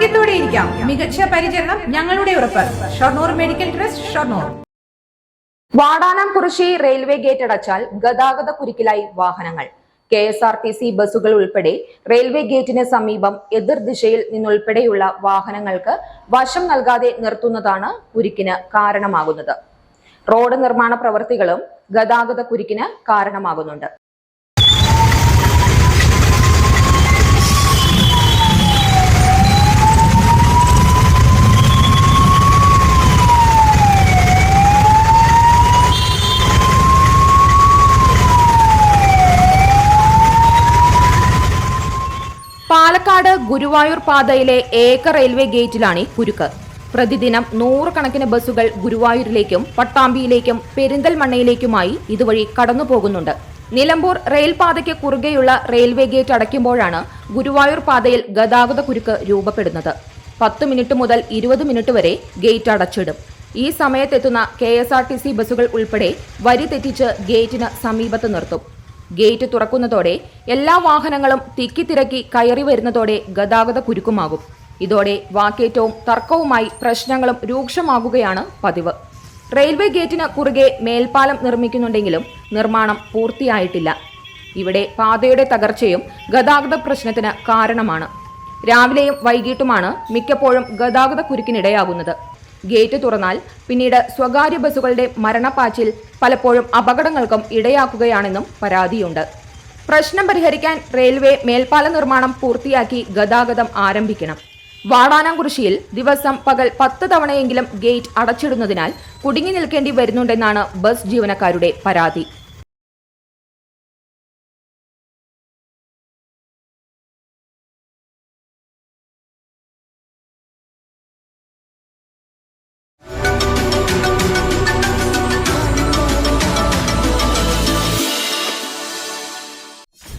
ആരോഗ്യത്തോടെ ഇരിക്കാം. മികച്ച പരിചരണം ഞങ്ങളുടെ ഉറപ്പ്. Shoranur medical trust Shoranur. Vadanamkurissi railway gate അടച്ചാൽ ഗതാഗത കുരുക്കിലായി വാഹനങ്ങൾ. K S R T C ബസ്സുകൾ ഉൾപ്പെടെ റെയിൽവേ ഗേറ്റിന് സമീപം എതിർദിശയിൽ നിന്നുൾപ്പെടെയുള്ള വാഹനങ്ങൾക്ക് വശം നൽകാതെ നിർത്തുന്നതാണ് കുരുക്കിന് കാരണമാകുന്നത്. റോഡ് നിർമ്മാണ പ്രവൃത്തികളും ഗതാഗത കുരുക്കിന് കാരണമാകുന്നുണ്ട്. ഗുരുവായൂർ പാതയിലെ ഏക റെയിൽവേ ഗേറ്റിലാണ് കുരുക്ക്. പ്രതിദിനം നൂറുകണക്കിന് ബസ്സുകൾ ഗുരുവായൂരിലേക്കും പട്ടാമ്പിയിലേക്കും പെരിന്തൽമണ്ണയിലേക്കുമായി ഇതുവഴി കടന്നുപോകുന്നുണ്ട്. നിലമ്പൂർ റെയിൽപാതയ്ക്ക് കുറുകെയുള്ള റെയിൽവേ ഗേറ്റ് അടയ്ക്കുമ്പോഴാണ് ഗുരുവായൂർ പാതയിൽ ഗതാഗത കുരുക്ക് രൂപപ്പെടുന്നത്. പത്ത് മിനിറ്റ് മുതൽ ഇരുപത് മിനിറ്റ് വരെ ഗേറ്റ് അടച്ചിടും. ഈ സമയത്തെത്തുന്ന കെ ബസ്സുകൾ ഉൾപ്പെടെ വരി തെറ്റിച്ച് ഗേറ്റിന് സമീപത്ത് നിർത്തും. ഗേറ്റ് തുറക്കുന്നതോടെ എല്ലാ വാഹനങ്ങളും തിക്കിത്തിരക്കി കയറി വരുന്നതോടെ ഗതാഗത കുരുക്കുമാകും. ഇതോടെ വാക്കേറ്റവും തർക്കവുമായി പ്രശ്നങ്ങളും രൂക്ഷമാകുകയാണ് പതിവ്. റെയിൽവേ ഗേറ്റിന് കുറുകെ മേൽപ്പാലം നിർമ്മിക്കുന്നുണ്ടെങ്കിലും നിർമ്മാണം പൂർത്തിയായിട്ടില്ല. ഇവിടെ പാതയുടെ തകർച്ചയും ഗതാഗത പ്രശ്നത്തിന് കാരണമാണ്. രാവിലെയും വൈകിട്ടുമാണ് മിക്കപ്പോഴും ഗതാഗത കുരുക്കിനിടയാകുന്നത്. ഗേറ്റ് തുറന്നാൽ പിന്നീട് സ്വകാര്യ ബസ്സുകളുടെ മരണപ്പാച്ചിൽ പലപ്പോഴും അപകടങ്ങൾക്കും ഇടയാക്കുകയാണെന്നും പരാതിയുണ്ട്. പ്രശ്നം പരിഹരിക്കാൻ റെയിൽവേ മേൽപ്പാല നിർമ്മാണം പൂർത്തിയാക്കി ഗതാഗതം ആരംഭിക്കണം. വാടാനാംകുറിശിയിൽ ദിവസം പകൽ പത്ത് തവണയെങ്കിലും ഗേറ്റ് അടച്ചിടുന്നതിനാൽ കുടുങ്ങി നിൽക്കേണ്ടി വരുന്നുണ്ടെന്നാണ് ബസ് ജീവനക്കാരുടെ പരാതി.